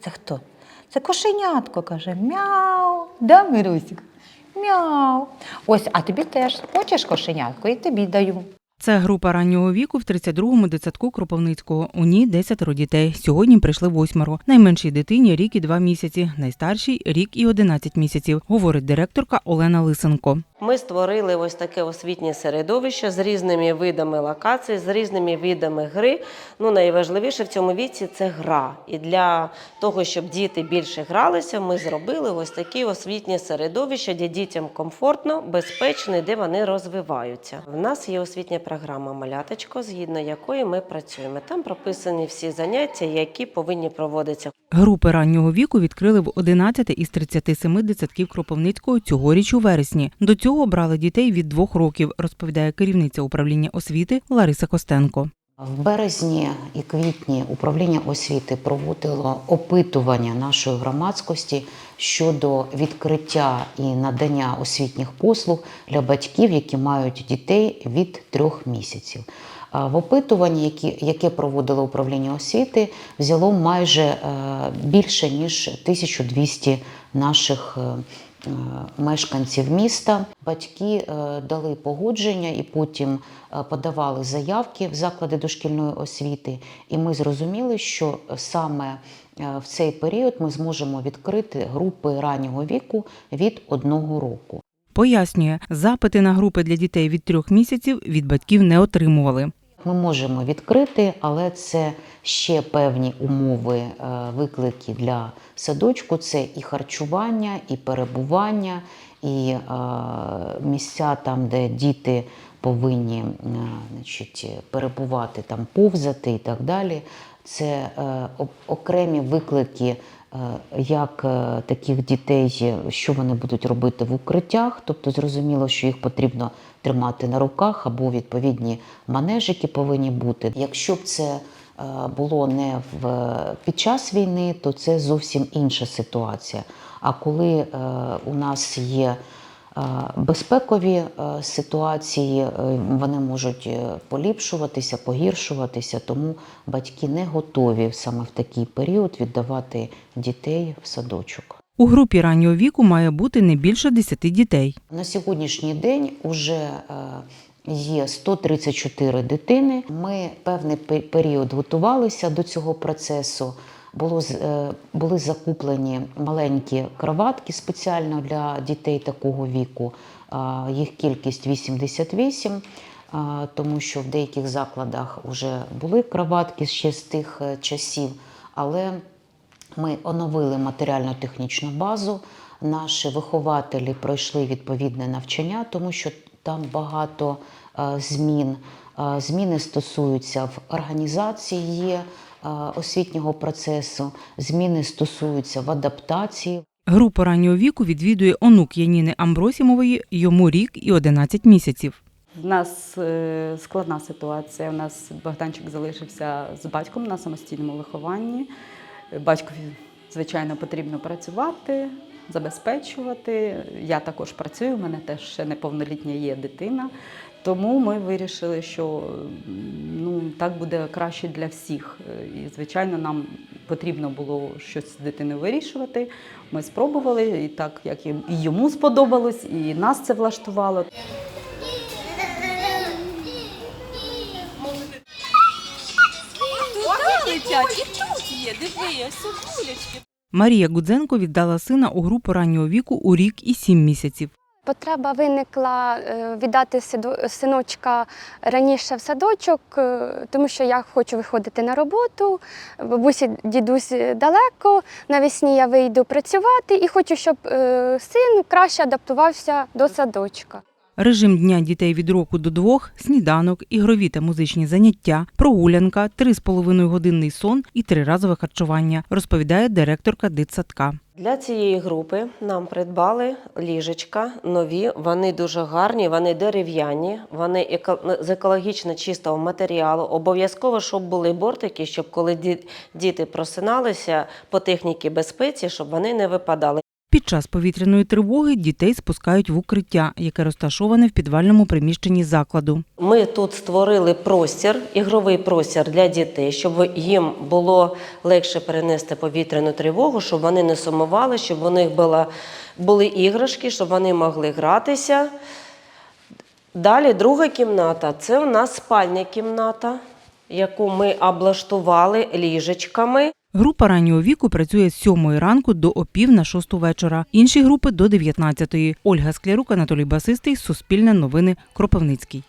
Це хто? Це кошенятко каже. Мяу. Да, Мирусик? Мяу. Ось, а тобі теж хочеш кошенятко, і тобі даю. Це група раннього віку в 32-му дитсадку Кропивницького. У ній 10 дітей. Сьогодні прийшли восьмеро. Найменшій дитині рік і два місяці, найстаршій рік і 11 місяців, говорить директорка Олена Лисенко. Ми створили ось таке освітнє середовище з різними видами локацій, з різними видами гри. Ну, найважливіше в цьому віці це гра. І для того, щоб діти більше гралися, ми зробили ось таке освітнє середовище, де дітям комфортно, безпечно, де вони розвиваються. В нас є освітня програма Маляточко, згідно якої ми працюємо. Там прописані всі заняття, які повинні проводитися Групи раннього віку відкрили в 11 із 37 дитсадків Кропивницького цьогоріч у вересні. До цього брали дітей від двох років, розповідає керівниця управління освіти Лариса Костенко. В березні і квітні управління освіти проводило опитування нашої громадськості щодо відкриття і надання освітніх послуг для батьків, які мають дітей від трьох місяців. В опитуванні, яке проводило управління освіти, взяло майже е, більше ніж 1200 наших е, мешканців міста. Батьки е, дали погодження і потім е, подавали заявки в заклади дошкільної освіти. І ми зрозуміли, що саме е, в цей період ми зможемо відкрити групи раннього віку від одного року. Пояснює, запити на групи для дітей від трьох місяців від батьків не отримували. Ми можемо відкрити, але це ще певні умови, е, виклики для садочку. Це і харчування, і перебування, і е, місця там, де діти повинні е, значить, перебувати, там повзати і так далі. Це окремі виклики. Е, Як е, таких дітей, що вони будуть робити в укриттях, тобто зрозуміло, що їх потрібно тримати на руках або відповідні манежики повинні бути. Якщо б це е, було не в під час війни, то це зовсім інша ситуація. А коли у нас є безпекові е, ситуації, е, вони можуть е, поліпшуватися, погіршуватися, тому батьки не готові саме в такий період віддавати дітей в садочок. У групі раннього віку має бути не більше 10 дітей. На сьогоднішній день вже є 134 дитини. Ми певний період готувалися до цього процесу. Було, е, були закуплені маленькі кроватки спеціально для дітей такого віку. Їх кількість 88, тому що в деяких закладах вже були кроватки ще з тих е, часів. Але ми оновили матеріально-технічну базу. Наші вихователі пройшли відповідне навчання, тому що там багато е, змін. Зміни стосуються в організації освітнього процесу, зміни стосуються в адаптації. Групу раннього віку відвідує онук Яніни Амбросімової, йому рік і 11 місяців. У нас е, складна ситуація. У нас Богданчик залишився з батьком на самостійному вихованні. Е, Батькові, звичайно, потрібно працювати, забезпечувати. Я також працюю, у мене теж ще неповнолітня є дитина. Тому ми вирішили, що ну, так буде краще для всіх. І, звичайно, нам потрібно було щось з дитиною вирішувати. Ми спробували, і так як і йому сподобалось, і нас це влаштувало. Марія Гудзенко віддала сина у групу раннього віку у рік і 7 місяців. Потреба виникла е, віддати синочка раніше в садочок, е, тому що я хочу виходити на роботу. Бабусі, дідусь далеко. Навесні я вийду працювати і хочу, щоб е, син краще адаптувався до садочка. Режим дня дітей від року до двох, сніданок, ігрові та музичні заняття, прогулянка, 3,5 годинний сон і триразове харчування, розповідає директорка дитсадка. Для цієї групи нам придбали ліжечка нові. Вони дуже гарні, вони дерев'яні, вони з екологічно чистого матеріалу. Обов'язково, щоб були бортики, щоб коли діти просиналися по техніці безпеці, щоб вони не випадали. Під час повітряної тривоги дітей спускають в укриття, яке розташоване в підвальному приміщенні закладу. Ми тут створили простір, ігровий простір для дітей, щоб їм було легше перенести повітряну тривогу, щоб вони не сумували, щоб у них була, були іграшки, щоб вони могли гратися. Далі друга кімната це у нас спальня кімната, яку ми облаштували ліжечками. Група раннього віку працює з 7 ранку до опів на 6 вечора. Інші групи до 19. Ольга Склярук, Анатолій Басистий, Суспільне новини, Кропивницький.